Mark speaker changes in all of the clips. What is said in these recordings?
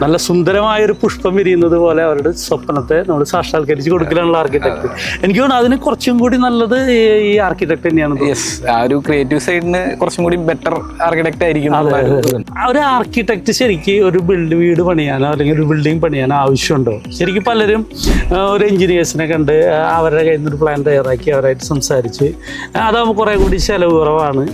Speaker 1: നല്ല സുന്ദരമായ ഒരു പുഷ്പം വിരിയുന്നത് പോലെ അവരുടെ സ്വപ്നത്തെ നമ്മൾ സാക്ഷാത്കരിച്ച് കൊടുക്കലാണല്ലോ ആർക്കിടെക്ട് എനിക്ക് തോന്നുന്നു അതിന് കുറച്ചും കൂടി നല്ലത് ഈ- ആർക്കിടെക്ട് തന്നെയാണ്
Speaker 2: യെസ് ആ ഒരു ക്രിയേറ്റീവ് സൈഡിന് കുറച്ചും കൂടി ബെറ്റർ ആർക്കിടെക്ട് ആയിരിക്കും ഒരു
Speaker 1: ആർക്കിടെക്ട് ശരിക്ക് ഒരു ബിൽഡ് വീട് പണിയാനോ അല്ലെങ്കിൽ ഒരു ബിൽഡിംഗ് പണിയാനോ ആവശ്യമുണ്ടോ? ശരിക്കും പലരും ഒരു എഞ്ചിനീയേഴ്സിനെ കണ്ട് അവരുടെ കയ്യിൽ നിന്ന് ഒരു പ്ലാൻ തയ്യാറാക്കി അവരായിട്ട് സംസാരിച്ച് അതാകുമ്പോൾ കുറേ കൂടി ചെലവ് കുറവാണ്.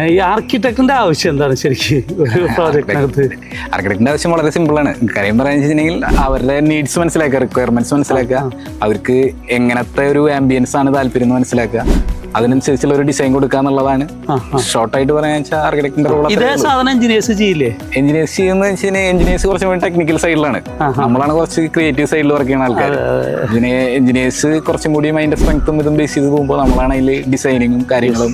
Speaker 1: ഈ ആർക്കിടെക്റ്റിന്റെ ആവശ്യം എന്താണ് ശരിക്കും ഒരു പ്രോജക്റ്റിനകത്ത്
Speaker 2: ആർക്കിടെക്ടിന്റെ ആവശ്യം വളരെ സിമ്പിൾ ആണ്. കാര്യം പറയാന്ന് വെച്ചിട്ടുണ്ടെങ്കിൽ അവരുടെ നീഡ്സ് മനസ്സിലാക്കുക റിക്വയർമെന്റ്സ് മനസ്സിലാക്കുക. അവർക്ക് എങ്ങനത്തെ ഒരു ആംബിയൻസ് ആണ് താല്പര്യം എന്ന് മനസ്സിലാക്കുക. അതിനനുസരിച്ചുള്ള ഒരു ഡിസൈൻ കൊടുക്കുക എന്നുള്ളതാണ്.
Speaker 1: ഷോർട്ടായിട്ട്
Speaker 2: ഷോർട്ട് ആയിട്ട് പറയാന്ന് വെച്ചാൽ ആർക്കിടെക്ടിന്റെ റോൾ
Speaker 1: ഇതേ സാധനം എഞ്ചിനീയേഴ്സ് ചെയ്യില്ലേ?
Speaker 2: എഞ്ചിനീയേഴ്സ് ചെയ്യുന്ന വെച്ചാൽ എഞ്ചിനീയേഴ്സ് കുറച്ചും കൂടി ടെക്നിക്കൽ സൈഡിലാണ് നമ്മളാണ് കുറച്ച് ക്രിയേറ്റീവ് സൈഡിൽ വർക്ക് ചെയ്യുന്ന ആൾക്കാർ ഇതിനെ എഞ്ചിനീയേഴ്സ് കുറച്ചും കൂടി അതിന്റെ സ്ട്രെങ്ത്തും ഇതും ബേസ് ചെയ്ത് പോകുമ്പോൾ നമ്മളാണ് അതിൽ ഡിസൈനിങ്ങും കാര്യങ്ങളും.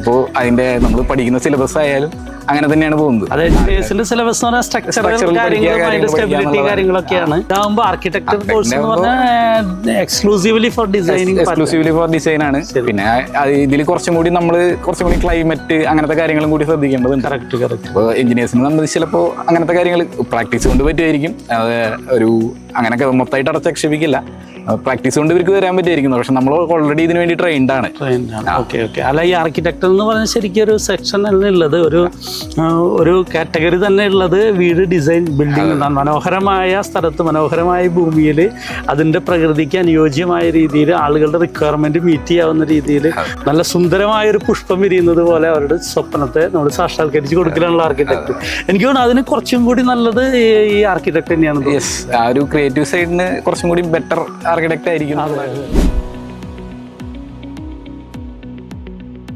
Speaker 2: അപ്പോൾ അതിന്റെ നമ്മൾ പഠിക്കുന്ന സിലബസ് ആയാലും അങ്ങനെ തന്നെയാണ് പോകുന്നത്.
Speaker 1: അതായത് എഞ്ചിനീയേഴ്സിന്റെ സിലബസ് എന്ന് പറഞ്ഞാൽ സ്റ്റെബിലിറ്റി കാര്യങ്ങളൊക്കെയാണ്. ഇതാകുമ്പോൾ ആർക്കിടെക്ചർ കോഴ്സ് എന്ന് പറഞ്ഞാൽ exclusively for designing
Speaker 2: exclusively for design ആണ്. പിന്നെ ഇതിൽ കുറച്ചും കൂടി നമ്മൾ കുറച്ചും കൂടി ക്ലൈമറ്റ് അങ്ങനത്തെ കാര്യങ്ങളും കൂടി ശ്രദ്ധിക്കേണ്ടതുണ്ട്.
Speaker 1: കറക്റ്റ് കറക്റ്റ്
Speaker 2: അപ്പോൾ എഞ്ചിനീയേഴ്സിനെ സംബന്ധിച്ച് ചിലപ്പോൾ അങ്ങനത്തെ കാര്യങ്ങൾ പ്രാക്ടീസ് കൊണ്ട് പറ്റുമായിരിക്കും. അത് ഒരു അങ്ങനെയൊക്കെ മൊത്തമായിട്ട് അടച്ചക്ഷേപിക്കില്ല പ്രാക്ടീസ് കൊണ്ട് ഇവർക്ക് വരാൻ പറ്റിയിരിക്കുന്നു പക്ഷെ നമ്മൾ ഓൾറെഡി ഇതിന് വേണ്ടി ട്രെയിൻഡ് ആണ്.
Speaker 1: ഓക്കെ ഓക്കെ അല്ല ഈ ആർക്കിടെക്ടർ എന്ന് പറഞ്ഞാൽ ശരിക്കും ഒരു സെക്ഷൻ ഉള്ളത്. ഒരു ഒരു കാറ്റഗറി തന്നെ ഉള്ളത് വീട് ഡിസൈൻ ബിൽഡിംഗ് മനോഹരമായ സ്ഥലത്ത് മനോഹരമായ ഭൂമിയിൽ അതിന്റെ പ്രകൃതിക്ക് അനുയോജ്യമായ രീതിയിൽ ആളുകളുടെ റിക്വയർമെന്റ് മീറ്റ് ചെയ്യാവുന്ന രീതിയിൽ നല്ല സുന്ദരമായ ഒരു പുഷ്പം വിരിയുന്നത് പോലെ അവരുടെ സ്വപ്നത്തെ നമ്മൾ സാക്ഷാത്കരിച്ച് കൊടുക്കലാണല്ലോ ആർക്കിടെക്ട് എനിക്ക് തോന്നുന്നു അതിന് കുറച്ചും കൂടി നല്ലത് ഈ- ആർക്കിടെക്ട് തന്നെയാണ്
Speaker 2: ആ ഒരു ക്രിയേറ്റീവ് സൈഡിന് കുറച്ചും കൂടി ബെറ്റർ ആർക്കിടെക്ട് ആയിരിക്കും